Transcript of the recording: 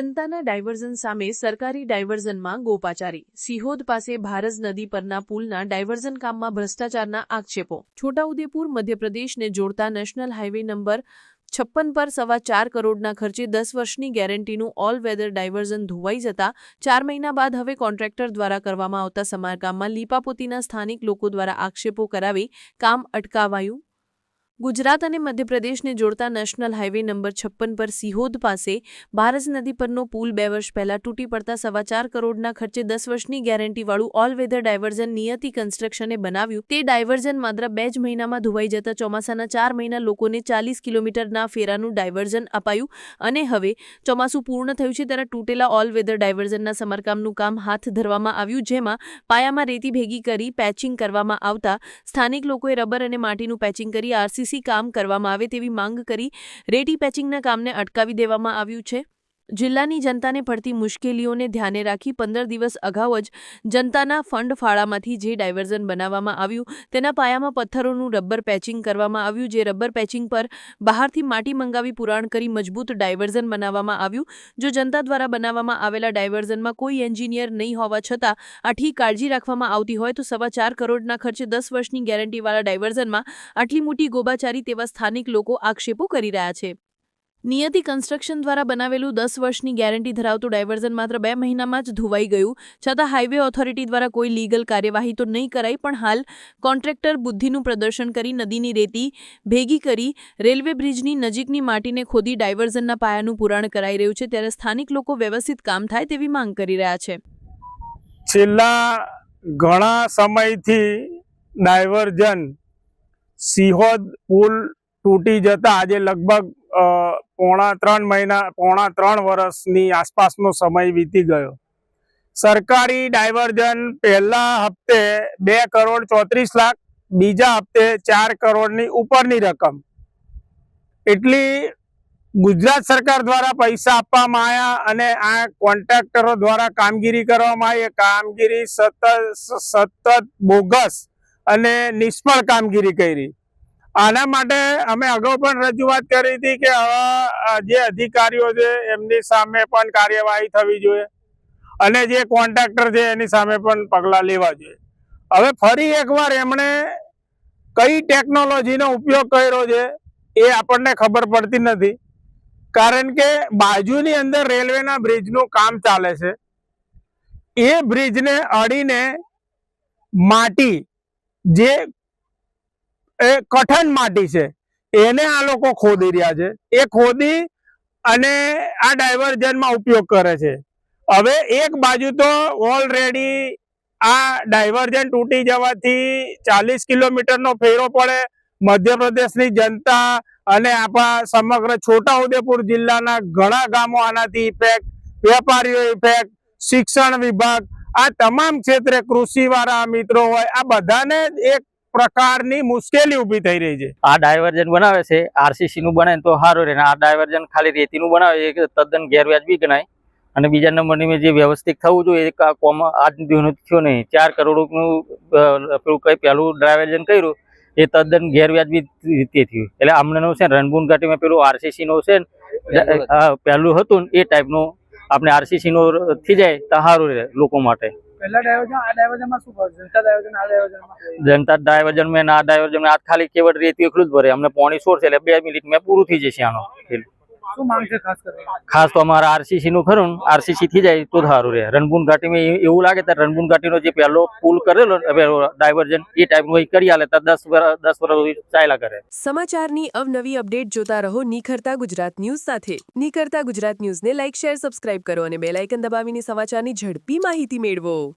જનતાના ડાયવર્ઝન સામે સરકારી ડાયવર્ઝનમાં ગોપાચારી. સિહોદ પાસે ભારજ નદી પરના પુલના ડાયવર્ઝન કામમાં ભ્રષ્ટાચારના આક્ષેપો. છોટાઉદેપુર, મધ્યપ્રદેશને જોડતા નેશનલ હાઇવે નંબર છપ્પન પર સવા ચાર કરોડના ખર્ચે દસ વર્ષની ગેરંટીનું ઓલ વેધર ડાયવર્ઝન ધોવાઈ જતા ચાર મહિના બાદ હવે કોન્ટ્રાક્ટર દ્વારા કરવામાં આવતા સમારકામમાં લીપાપોતીના સ્થાનિક લોકો દ્વારા આક્ષેપો કરાવી કામ અટકાવાયું ગુજરાત અને મધ્યપ્રદેશને જોડતા નેશનલ હાઈવે નંબર છપ્પન પર સિહોદ પાસે ભારજ નદી પરનો પુલ બે વર્ષ પહેલા તૂટી પડતા સવા ચાર કરોડના ખર્ચે દસ વર્ષની ગેરંટીવાળું ઓલ વેધર ડાયવર્ઝન નિયતિ કન્સ્ટ્રક્શને બનાવ્યું. તે ડાયવર્ઝન માત્ર બે જ મહિનામાં ધોવાઈ જતા ચોમાસાના ચાર મહિના લોકોને ચાલીસ કિલોમીટરના ફેરાનું ડાયવર્ઝન અપાયું અને હવે ચોમાસું પૂર્ણ થયું છે ત્યારે તૂટેલા ઓલ વેધર ડાયવર્ઝનના સમારકામનું કામ હાથ ધરવામાં આવ્યું, જેમાં પાયામાં રેતી ભેગી કરી પેચિંગ કરવામાં આવતા સ્થાનિક લોકોએ રબર અને માટીનું પેચિંગ કરી આરસીસી કામ કરવામાં આવે તેવી માંગ કરી રેટી પેચિંગના કામને અટકાવી દેવામાં આવ્યું છે. જિલ્લાની જનતાને પડતી મુશ્કેલીઓને ધ્યાને રાખી પંદર દિવસ અગાઉ જ જનતાના ફંડ ફાળામાંથી જે ડાયવર્ઝન બનાવવામાં આવ્યું, તેના પાયામાં પથ્થરોનું રબર પેચિંગ કરવામાં આવ્યું, જે રબર પેચિંગ પર બહારથી માટી મંગાવી પુરાણ કરી મજબૂત ડાયવર્ઝન બનાવવામાં આવ્યું. જો જનતા દ્વારા બનાવવામાં આવેલા ડાયવર્ઝનમાં કોઈ એન્જિનિયર નહીં હોવા છતાં આટલી કાળજી રાખવામાં આવતી હોય તો સવા ચાર કરોડના ખર્ચે દસ વર્ષની ગેરંટીવાળા ડાયવર્ઝનમાં આટલી મોટી ગોબાચારી તેવા સ્થાનિક લોકો આક્ષેપો કરી રહ્યા છે. નિયતિ કન્સ્ટ્રક્શન દ્વારા બનાવેલું દસ વર્ષની ગેરંટી ધરાવતું ડાયવર્ઝન માત્ર બે મહિનામાં જ ધોવાઈ ગયું. છતાં હાઈવે ઓથોરિટી દ્વારા કોઈ લીગલ કાર્યવાહી તો નહીં કરાઈ, પણ હાલ કોન્ટ્રાક્ટર બુદ્ધિનું પ્રદર્શન કરી નદીની રેતી ભેગી કરી રેલવે બ્રિજની નજીકની માટીને ખોદી ડાયવર્ઝનના પાયાનું પુરાણ કરાઈ રહ્યું છે. ત્યારે સ્થાનિક લોકો વ્યવસ્થિત કામ થાય તેવી માંગ કરી રહ્યા છે. છેલ્લા ઘણા સમયથી ડાયવર્ઝન સિહોદ પુલ તૂટી જતા આજે લગભગ પોણા ત્રણ મહિના, પોણા ત્રણ વર્ષની આસપાસનો સમય વીતી ગયો. સરકારી ડાયવર્જન પહેલા હપ્તે બે કરોડ ચોત્રીસ લાખ, બીજા હપ્તે ચાર કરોડની ઉપરની રકમ. એટલી ગુજરાત સરકાર દ્વારા પૈસા આપવામાં આવ્યા અને આ કોન્ટ્રાક્ટરો દ્વારા કામગીરી કરવામાં આવી. કામગીરી સતત સતત બોગસ અને નિષ્ફળ કામગીરી કરી. આના માટે અમે અગાઉ પણ રજૂઆત કરી હતી કે હવે આ જે અધિકારીઓ છે, એમની સામે પણ કાર્યવાહી થવી જોઈએ અને જે કોન્ટ્રાક્ટર છે, એની સામે પણ પગલાં લેવા જોઈએ. હવે ફરી એકવાર એમણે કઈ ટેકનોલોજીનો ઉપયોગ કર્યો છે, એ આપણને ખબર પડતી નથી. કારણ કે બાજુની અંદર રેલવેના બ્રિજનું કામ ચાલે છે. એ બ્રિજને અડીને માટી જે એ કઠણ માટી છે. એને આ લોકો ખોદી રહ્યા છે. એ ખોદી અને આ ડાયવર્જનમાં ઉપયોગ કરે છે. હવે એક બાજુ તો ઓલરેડી આ ડાયવર્જન તૂટી જવાથી ચાલીસ કિલોમીટરનો ફેરો પડે. મધ્યપ્રદેશની જનતા અને આપણા સમગ્ર છોટાઉદેપુર જિલ્લાના ઘણા ગામો આનાથી ઇફેક્ટ વેપારીઓ ઇફેક્ટ શિક્ષણ વિભાગ, આ તમામ ક્ષેત્રે કૃષિવાળા મિત્રો હોય, આ બધાને એક પ્રકારની મુશ્કેલી ઊભી થઈ રહી છે. આ ડાયવર્જન બનાવે છે આરસીસી નું બનાવે ને તો સારું રહે ને આ ડાયવર્જન ખાલી રેતીનું બનાવે એ તદ્દન ગેરવ્યાજબી ગણાય. અને બીજા નંબરની જે વ્યવસ્થિત થવું જોઈએ એ કા- કોમ આજ દિવસનું થયું નહીં ચાર કરોડનું કઈ પહેલું ડાયવર્જન કર્યું એ તદ્દન ગેરવ્યાજબી રીતે થયું. એટલે આમનાનું છે ને રણબૂન ઘાટીમાં પેલું આરસીસી નું છે ને પહેલું હતું ને એ ટાઈપનું આપણે આરસીસી નું થઈ જાય તો સારું રહે લોકો માટે. પહેલા આ જનતા ડાયવર્જન આ ડાયવર્જનમાં ડાયવર્જન મેં ના ડાયવર્જન આ ખાલી કેવડ રેતી એટલું જ ભરે. અમને પોણી છોડશે એટલે બે મિનિટ મેં પૂરું થઈ જશે આનો. છે ખાસ તો અમારા આરસીસી નું ખરું આરસીસી થી જાય તો સારું રહે. રણબુન ઘાટીમાં એવું લાગે તો ઘાટી ઘાટીનો જે પહેલો પુલ કરેલો ને, ડાયવર્જન એ ટાઈપનું કરી આલે તો દસ વર્ષ દસ વર્ષ ચાલ્યા કરે. સમાચારની અવનવી અપડેટ જોતા રહો નિખરતા ગુજરાત ન્યૂઝ સાથે. નિખરતા ગુજરાત ન્યૂઝને લાઇક શેર સબસ્ક્રાઇબ કરો અને બેલ આઇકન દબાવીને સમાચારની ઝડપી માહિતી મેળવો.